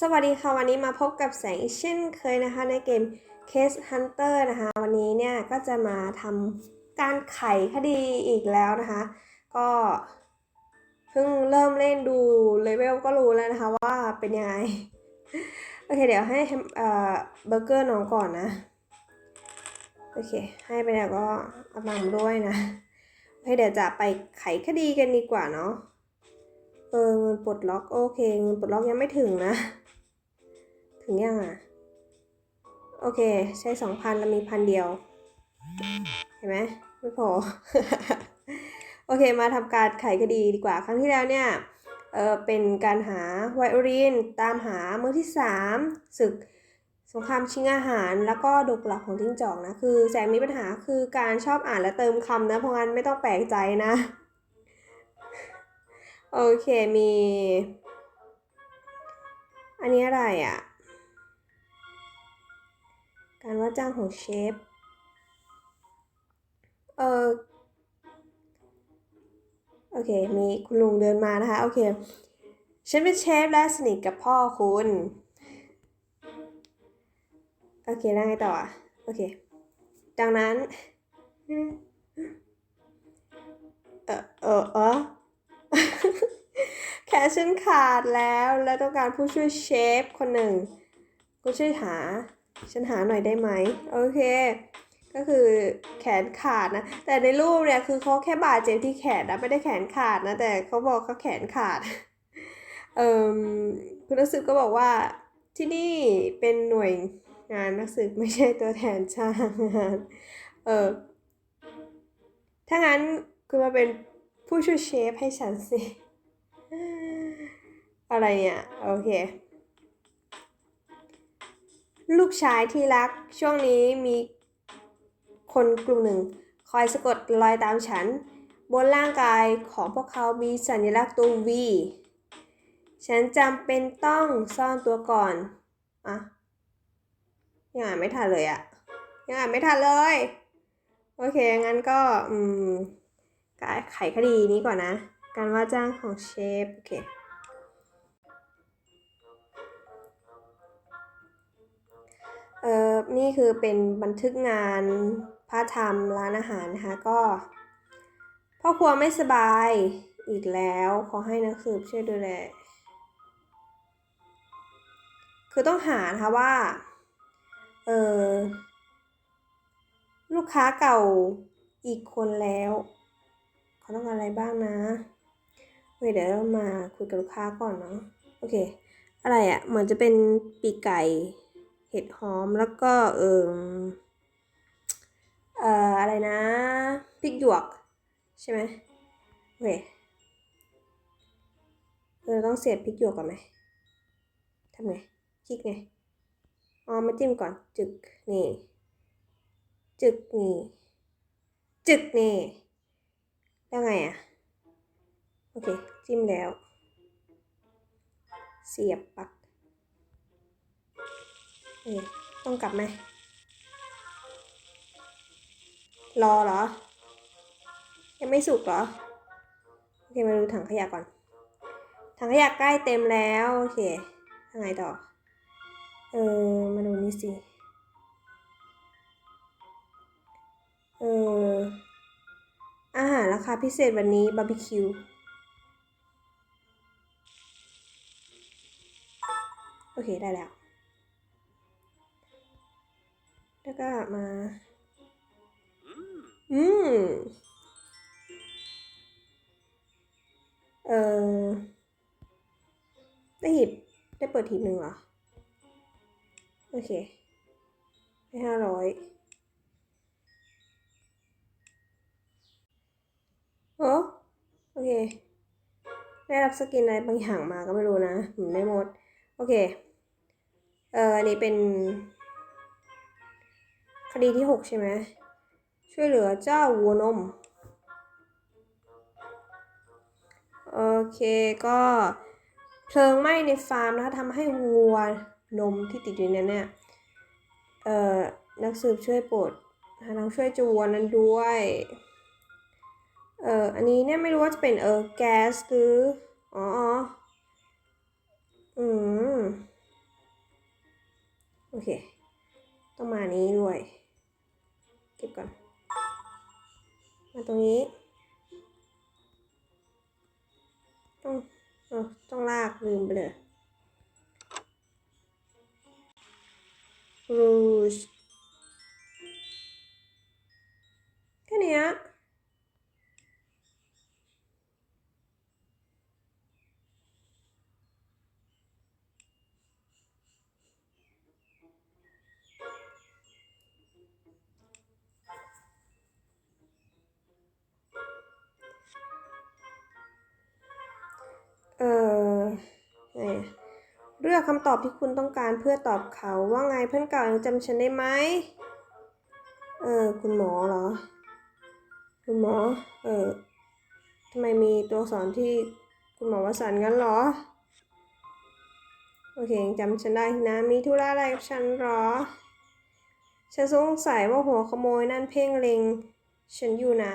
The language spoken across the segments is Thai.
สวัสดีค่ะ วันนี้มาพบกับแสงอีกเช่นเคยนะคะ ในเกม Case Hunter นะคะ วันนี้เนี่ยก็จะมาทำการไขคดีอีกแล้วนะคะ ก็เพิ่งเริ่มเล่นดูเลเวลก็รู้แล้วนะคะว่าเป็นยังไง โอเค เดี๋ยวให้เอ่อเบอร์เกอร์น้องก่อนนะ โอเค ให้ไปแล้วก็เอาตังด้วยนะโอเคเดี๋ยวจะไปไขคดีกันดีกว่าเนาะเออเงินปลดล็อกโอเคเงินปลดล็อกยังไม่ถึงนะ ถึงยังอะ โอเค ใช้สองพันแล้วมีพันเดียว เห็นไหมไม่พอ โอเคมาทำการไขคดีดีกว่า ครั้งที่แล้วเนี่ยเออเป็นการหาไวโอลินตามหามือที่สามศึกสงครามชิงอาหาร แล้วก็ดกหลักของจิ้งจอกนะ คือแสงมีปัญหาคือการชอบอ่านและเติมคำนะ เพราะงั้นไม่ต้องแปลกใจนะ โอเคมี อันนี้อะไรอะ่ะ การว่าจ้างของเชฟ เออโอเค มีคุณลุงเดินมานะคะ โอเค ฉันเป็นเชฟและสนิทกับพ่อคุณ โอเค แล้วไงต่ออะ โอเค ดังนั้น เออเออเออแค่ฉันขาดแล้ว และต้องการผู้ช่วยเชฟคนหนึ่ง ก็ช่วยหา ฉันหาหน่อยได้ไหมโอเค ก็คือแขนขาดนะ แต่ในรูปเนี่ยคือเขาแค่บาดเจ็บที่แขนนะไม่ได้แขนขาดนะ แต่เขาบอกเขาแขนขาดเอ่อคุณนักสืบก็บอกว่าที่นี่เป็นหน่วยงานนักสืบไม่ใช่ตัวแทนจ้างงานเออถ้างั้นคุณมาเป็นผู้ช่วยเชฟให้ฉันสิ อะไรเนี่ย โอเค ลูกชายที่รัก ช่วงนี้มีคนกลุ่มหนึ่ง คอยสะกดรอยตามฉัน บนร่างกายของพวกเขามีสัญลักษณ์ตัว V ฉันจำเป็นต้องซ่อนตัวก่อน อะ ยังอ่านไม่ทันเลยอะยังอ่านไม่ทันเลย โอเค งั้นก็ อืมไขคดีนี้ก่อนนะ การว่าจ้างของเชฟ โอเค เออนี่คือเป็นบันทึกงานพาร์ทไทม์ร้านอาหารนะคะก็พ่อครัวไม่สบายอีกแล้วขอให้นักสืบช่วยดูแล คือต้องหานะคะว่า เออลูกค้าเก่าอีกคนแล้วเขาต้องอะไรบ้างนะโอเคเดี๋ยวเรามาคุยกับลูกค้าก่อนเนาะโอเค อะไรอะ่ะเหมือนจะเป็นปีกไก่ เห็ดหอมแล้วก็เอิมเอ่ออะไรนะพริกหยวก ใช่ไหมโอเคเราต้องเสียบพริกหยวกก่อนไหมทำไงคลิกไงอ๋อมาจิ้มก่อน จึกนี่ จึกนี่ จึกนี่แล้วไงอะ โอเค จิ้มแล้ว เสียบปลักเอ๊ะ ต้องกลับไหมรอเหรอ ยังไม่สุกเหรอ โอเค มาดูถังขยะก่อน ถังขยะใกล้เต็มแล้ว โอเคทางไงต่อ เออ มาดูนี่สิ เออ อาหารราคาพิเศษวันนี้บาร์บีคิว โอเค ได้แล้ว แล้วก็มา อืม เออได้หีบได้เปิดหีบหนึ่งเหรอ โอเคได้ห้าร้อยโอ้โอเค ได้รับสกินอะไรบางอย่างมาก็ไม่รู้นะหืมได้หมด โอเค เอออันนี้เป็น คดีที่หกใช่ไหมช่วยเหลือเจ้าวัวนม โอเคก็เพลิงไหม้ในฟาร์มนะคะทำให้วัวนมที่ติดอยู่ในนั้นเนี่ยเอ่อนักสืบช่วยปรดหาทางช่วยจวัวนั้นด้วยเอ่ออันนี้เนี่ยไม่รู้ว่าจะเป็นเออแก๊สหรืออ๋ออ๋ออืมเค ต้องมานี้ด้วย ก็บก่อน มาตรงนี้ต้องต้องลากลืมไปเลยรูชแค่นี้ เออเลือกคำตอบที่คุณต้องการเพื่อตอบเขาว่าไงเพื่อนเก่ายังจำฉันได้ไหมเออคุณหมอเหรอ คุณหมอ เออทำไมมีตัวสอนที่คุณหมอวสันงั้นเหรอ โอเคยังจำฉันได้นะ มีธุระอะไรกับฉันเหรอ ฉันสงสัยว่าหัวขโมยนั่นเพ่งเล็ง ฉันอยู่นะ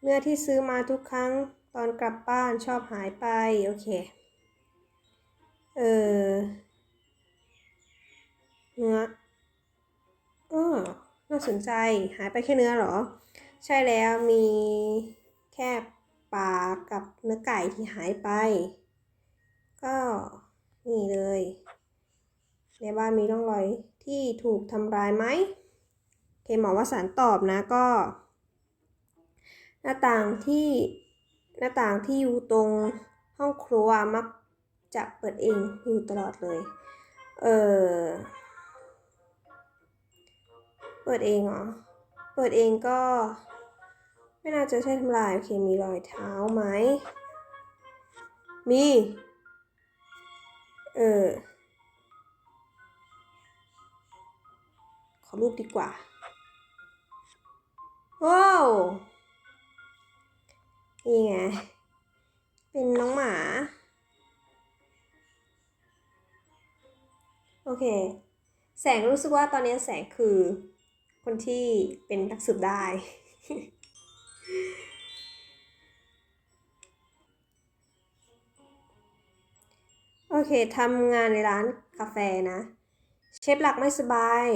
เนื้อที่ซื้อมาทุกครั้ง ตอนกลับบ้านชอบหายไป โอเค เออเนื้อเออน่าสนใจหายไปแค่เนื้อเหรอ ใช่แล้วมีแค่ปลากับเนื้อไก่ที่หายไป ก็นี่เลย ในบ้านมีร่องรอยที่ถูกทำร้ายไหมเคหมอวสานตอบนะก็ หน้าต่างที่ หน้าต่างที่อยู่ตรงห้องครัวมักจะเปิดเองอยู่ตลอดเลย เออ เปิดเองเหรอ เปิดเองก็ ไม่น่าจะใช่ทำลาย โอเค มีรอยเท้าไหม มี เออ ขอรูปดีกว่า ว้าว นี่ไง เป็นน้องหมา โอเค แสงรู้สึกว่าตอนนี้แสงคือคนที่เป็นนักสืบได้ โอเคทำงานในร้านกาแฟนะ เชฟหลักไม่สบาย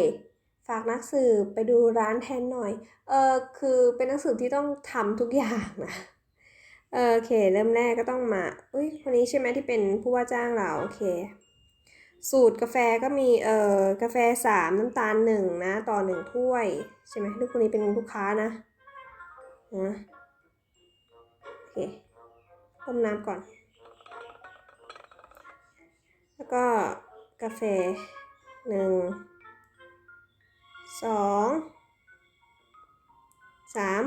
ฝากนักสืบไปดูร้านแทนหน่อย เออคือเป็นนักสืบที่ต้องทำทุกอย่างนะ โอเค เริ่มแรกก็ต้องมาอุ้ยคนนี้ใช่ไหมที่เป็นผู้ว่าจ้างเรา โอเค สูตรกาแฟก็มี เอ่อ กาแฟสามน้ำตาลหนึ่งนะ ต่อหนึ่งถ้วย ใช่ไหมลูกคนนี้เป็นลูกค้านะนะโอเค ต้มน้ำก่อน แล้วก็กาแฟหนึ่งสองสาม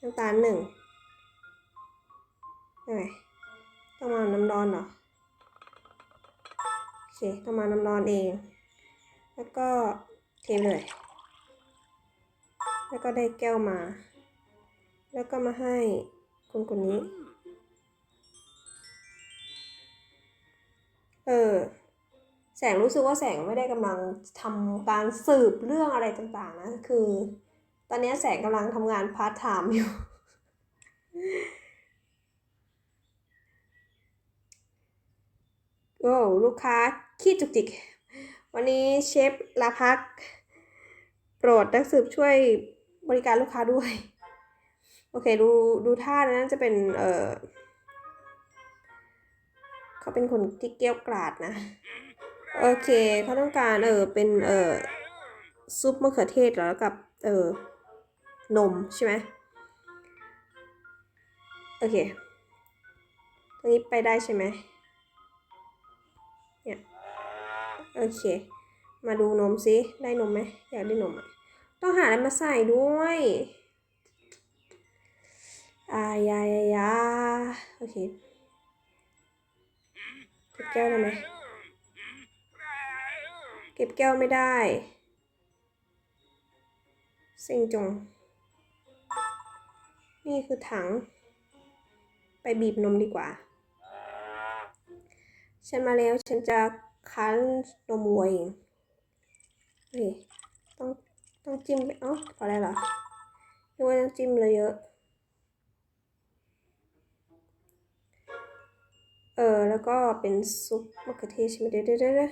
น้ำตาลหนึ่ง ยังไงต้องมาน้ำร้อนเหรอโอเคต้องมาน้ำร้อนเอง แล้วก็เทเลย แล้วก็ได้แก้วมา แล้วก็มาให้คนคนนี้ เออ แสงรู้สึกว่าแสงไม่ได้กำลังทำการสืบเรื่องอะไรต่างๆนะ คือ ตอนนี้แสงกำลังทำงานพาร์ทไทม์อยู่ โอ้ลูกค้าขี้จุกจิก วันนี้เชฟลาพัก โปรดนักสืบช่วยบริการลูกค้าด้วย โอเค ดูดูท่าแล้น่าจะเป็นเออเขาเป็นคนที่เกี้ยวกราดนะ โอเคเขาต้องการเออเป็นเออซุปมะเขือเทศแล้วกับเออนมใช่ไหมโอเคตรงนี้ไปได้ใช่ไหม โอเค มาดูนมซิ ได้นมไหมอยากได้นมอะ ต้องหาอะไรมาใส่ด้วยอายายายาโอเคเก็บแก้วได้ไหมเก็บแก้วไม่ได้เซ็งจง นี่คือถัง ไปบีบนมดีกว่า ฉันมาแล้วฉันจะ คั้นนมวัวเองเฮ้ยต้องต้องจิ้มไปเอ้าพอแล้วเหรอนึกว่าต้องจิ้มเลยเยอะ เออแล้วก็เป็นซุปมะเขือเทศใช่ไหมเดี๋ยวเดี๋ยวเดี๋ยวเดี๋ยว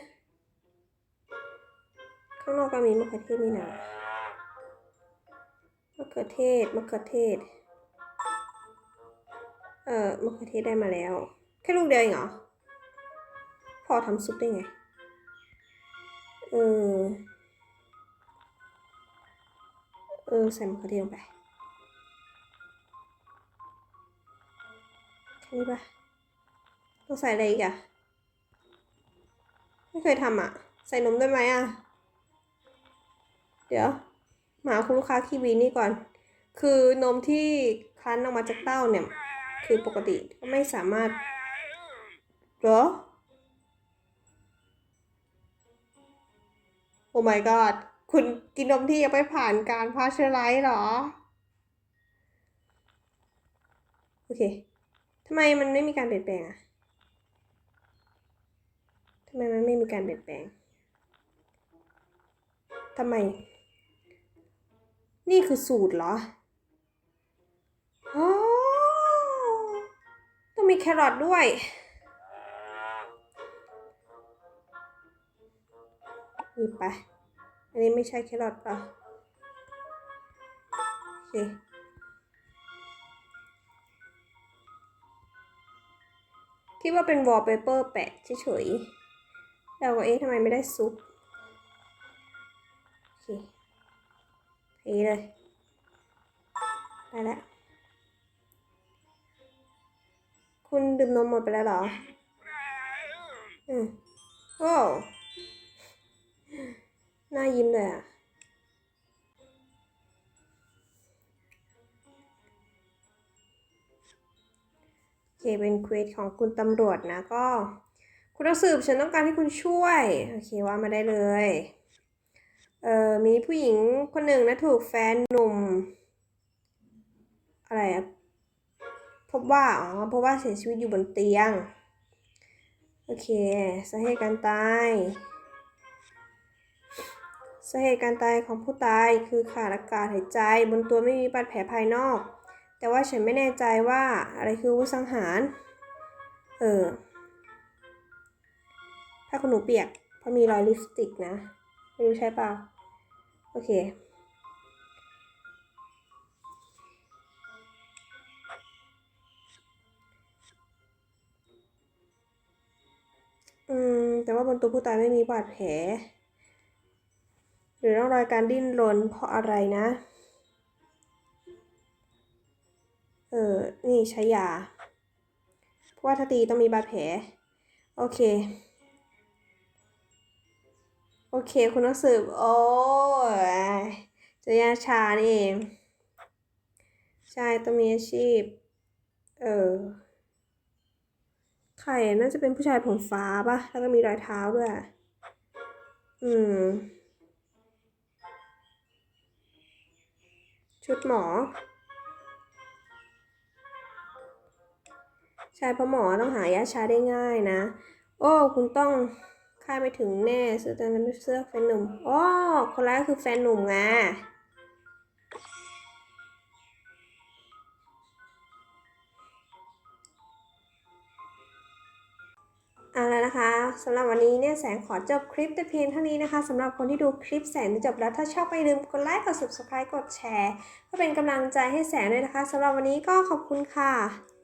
ข้างนอกก็มีมะเขือเทศนี่นะมะเขือเทศมะเขือเทศ เออมะเขือเทศได้มาแล้ว แค่ลูกเดียวเองเหรอ พอทำซุปได้ไง เออ เออ ใส่มะเขือเทศลงไปแค่นี้ปะต้องใส่อะไรอีกอะไม่เคยทำอะใส่นมได้ไหมอะเดี๋ยว มาคุณลูกค้าคีวีนี่ก่อน คือนมที่คั้นออกมาจากเต้าเนี่ย คือปกติก็ไม่สามารถเหรอ อ้ my god คุณกินนมที่ยังไม่ผ่านการพาเชอร์ไลซ์เหรอ โอเคทำไมมันไม่มีการเปลี่ยนแปลงอะทำไมมันไม่มีการเปลี่ยนแปลงทำไม นี่คือสูตรเหรออ๋อต้องมีแครอทด้วยนี่ไป อันนี้ไม่ใช่แครอทเปล่ะโอเคคิดว่าเป็นวอลเปเปอร์แปะเฉยๆแล้วก็เอ๊ะทำไมไม่ได้ซุปโอเคเทเลยได้แล้วคุณดื่มนมหมดไปแล้วเหรอ อืมโอ้ น้ายิ้มเลยอะ โอเค เป็นเควสของคุณตำรวจนะก็ คุณนักสืบฉันต้องการให้คุณช่วย โอเคว่ามาได้เลย เอ่อ มีผู้หญิงคนหนึ่งนะถูกแฟนหนุ่ม อะไรอะพบว่า อ๋อพบว่าเสียชีวิตอยู่บนเตียง โอเค สาเหตุการตาย สาเหตุการตายของผู้ตายคือขาดอากาศหายใจ บนตัวไม่มีบาดแผลภายนอก แต่ว่าฉันไม่แน่ใจว่าอะไรคือวุสังหาร เออถ้าคุณหนูเปียกเพราะมีรอยลิปสติกนะ ไม่รู้ใช่เปล่า โอเคอืมแต่ว่าบนตัวผู้ตายไม่มีบาดแผล หรือร่องรอยการดิ้นรนเพราะอะไรนะ เออ นี่ใช้ยา เพราะว่าถ้าตีต้องมีบาดแผล โอเค โอเค คุณนักสืบ โอ้ยจะยาชานี่เอง ใช่ต้องมีอาชีพ เออใครน่าจะเป็นผู้ชายผมฟ้าปะแล้วก็มีรอยเท้าด้วย อืม ชุดหมอ ใช่เพราะหมอต้องหายาชาได้ง่ายนะ โอ้ คุณต้องคาดไม่ถึงแน่เสื้อแต่นั้นเสื้อแฟนหนุ่มอ๋อคนแรกคือแฟนหนุ่มไง สำหรับวันนี้เนี่ยแสงขอจบคลิปแต่เพียงเท่านี้นะคะสำหรับคนที่ดูคลิปแสงจนจบแล้วถ้าชอบไปลืมกดไลค์กด subscribe กดแชร์เพื่อเป็นกำลังใจให้แสงด้วยนะคะสำหรับวันนี้ก็ขอบคุณค่ะ